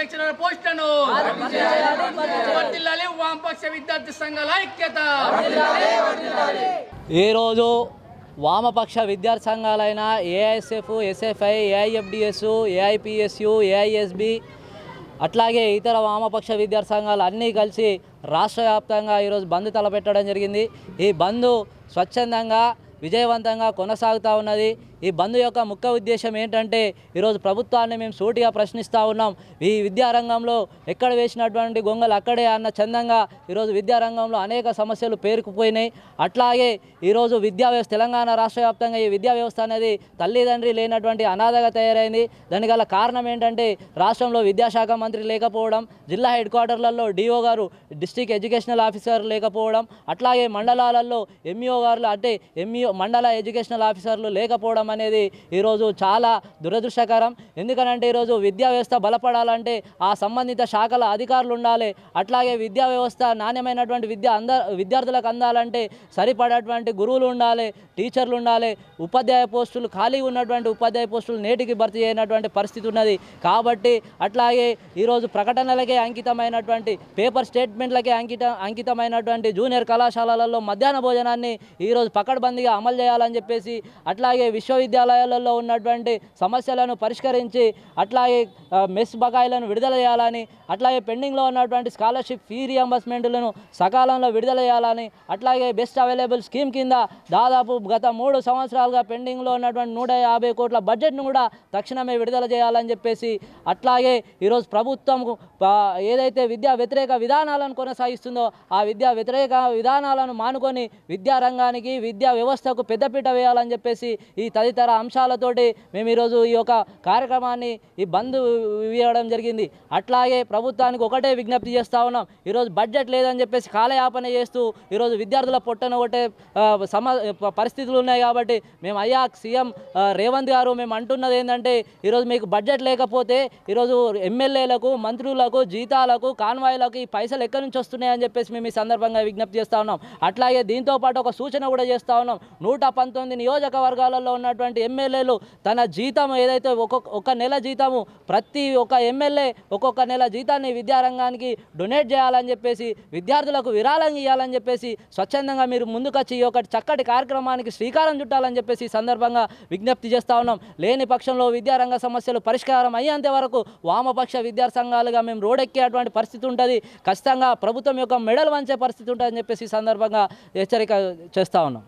Lecturer పోస్టులను వామపక్ష విద్యార్థి సంఘాల ఐక్యత. ఈరోజు వామపక్ష విద్యార్థి సంఘాలైన AISF SFI AIFDS AIPSU AISB అట్లాగే ఇతర వామపక్ష విద్యార్థి సంఘాలు అన్నీ కలిసి రాష్ట్ర వ్యాప్తంగా ఈరోజు బంద్ తలపెట్టడం జరిగింది. ఈ బంద్ స్వచ్ఛందంగా విజయవంతంగా కొనసాగుతూ ఉన్నది. ఈ బంద్ యొక్క ముఖ్య ఉద్దేశం ఏంటంటే ఈరోజు ప్రభుత్వాన్ని మేము సూటిగా ప్రశ్నిస్తూ ఉన్నాం. ఈ విద్యారంగంలో ఎక్కడ వేసినటువంటి గొంగలు అక్కడే అన్న చందంగా ఈరోజు విద్యారంగంలో అనేక సమస్యలు పేరుకుపోయినాయి. అట్లాగే ఈరోజు విద్యా వ్యవస్థ తెలంగాణ రాష్ట్ర వ్యాప్తంగా ఈ విద్యా వ్యవస్థ అనేది తల్లిదండ్రి లేనటువంటి అనాథగా తయారైంది. దానికి గల కారణం ఏంటంటే రాష్ట్రంలో విద్యాశాఖ మంత్రి లేకపోవడం జిల్లా హెడ్ క్వార్టర్లలో డిఓ గారు డిస్టిక్ ఎడ్యుకేషనల్ ఆఫీసర్ లేకపోవడం అట్లాగే మండలాలలో ఎంఈఓ గారులు అంటే ఎంఈఓ మండల ఎడ్యుకేషనల్ ఆఫీసర్లు లేకపోవడం అనేది ఈరోజు చాలా దురదృష్టకరం. ఎందుకనంటే ఈరోజు విద్యా వ్యవస్థ బలపడాలంటే ఆ సంబంధిత శాఖల అధికారులు ఉండాలి. అట్లాగే విద్యా వ్యవస్థ నాణ్యమైనటువంటి విద్య అంద విద్యార్థులకు అందాలంటే సరిపడేటువంటి గురువులు ఉండాలి టీచర్లు ఉండాలి ఉపాధ్యాయ పోస్టులు ఖాళీ ఉన్నటువంటి ఉపాధ్యాయ పోస్టులు నేటికి భర్తీ చేయనటువంటి పరిస్థితి ఉన్నది. కాబట్టి అట్లాగే ఈరోజు ప్రకటనలకే అంకితమైనటువంటి పేపర్ స్టేట్మెంట్లకే అంకిత అంకితమైనటువంటి జూనియర్ కళాశాలలలో మధ్యాహ్న భోజనాన్ని ఈరోజు పకడ్బందీగా అమలు చేయాలని చెప్పేసి అట్లాగే విశ్వవిద్యాలయాలలో ఉన్నటువంటి సమస్యలను పరిష్కరించి అట్లాగే మెస్ బకాయిలను విడుదల చేయాలని అట్లాగే పెండింగ్లో ఉన్నటువంటి స్కాలర్షిప్ ఫీ రియంబర్స్మెంట్లను సకాలంలో విడుదల చేయాలని అట్లాగే బెస్ట్ అవైలబుల్ స్కీమ్ కింద దాదాపు గత మూడు సంవత్సరాలుగా పెండింగ్లో ఉన్నటువంటి నూట యాభై కోట్ల బడ్జెట్ను కూడా తక్షణమే విడుదల చేయాలని చెప్పేసి అట్లాగే ఈరోజు ప్రభుత్వం ఏదైతే విద్యా వ్యతిరేక విధానాలను కొనసాగిస్తుందో ఆ విద్యా వ్యతిరేక విధానాలను మానుకొని విద్యారంగానికి విద్యా వ్యవస్థకు పెద్దపీట వేయాలని చెప్పేసి ఈ తదితర అంశాలతోటి మేము ఈరోజు ఈ యొక్క కార్యక్రమాన్ని ఈ బంద్ ఇవ్వడం జరిగింది. అట్లాగే ప్రభుత్వానికి ఒకటే విజ్ఞప్తి చేస్తూ ఉన్నాం. ఈరోజు బడ్జెట్ లేదని చెప్పేసి కాలయాపన చేస్తూ ఈరోజు విద్యార్థుల పొట్టన ఒకటే సమ పరిస్థితులు ఉన్నాయి కాబట్టి మేము అయ్యా సీఎం రేవంత్ గారు మేము అంటున్నది ఏంటంటే ఈరోజు మీకు బడ్జెట్ లేకపోతే ఈరోజు ఎమ్మెల్యేలకు మంత్రులకు జీతాలకు కాన్వాయ్లకు ఈ పైసలు ఎక్కడి నుంచి వస్తున్నాయని చెప్పేసి మేము ఈ సందర్భంగా విజ్ఞప్తి చేస్తూ ఉన్నాం. అట్లాగే దీంతో పాటు ఒక సూచన కూడా చేస్తూ ఉన్నాం. నూట పంతొమ్మిది నియోజకవర్గాలలో ఉన్నటువంటి ఎమ్మెల్యేలు తన జీతం ఏదైతే ఒక్కొక్క ఒక నెల జీతము ప్రతి ఒక్క ఎమ్మెల్యే ఒక్కొక్క నెల జీతాన్ని విద్యారంగానికి డొనేట్ చేయాలని చెప్పేసి విద్యార్థులకు విరాళం ఇవ్వాలని చెప్పేసి స్వచ్ఛందంగా మీరు ముందుకొచ్చి ఈ ఒక చక్కటి కార్యక్రమానికి శ్రీకారం చుట్టాలని చెప్పేసి ఈ సందర్భంగా విజ్ఞప్తి చేస్తా ఉన్నాం. లేని పక్షంలో విద్యారంగ సమస్యలు పరిష్కారం అయ్యేంత వరకు వామపక్ష విద్యా సంఘాలుగా మేము రోడెక్కేటువంటి పరిస్థితి ఉంటుంది. ఖచ్చితంగా ప్రభుత్వం యొక్క మెడలు వంచే పరిస్థితి ఉంటుందని చెప్పేసి సందర్భంగా హెచ్చరిక చేస్తా ఉన్నాం.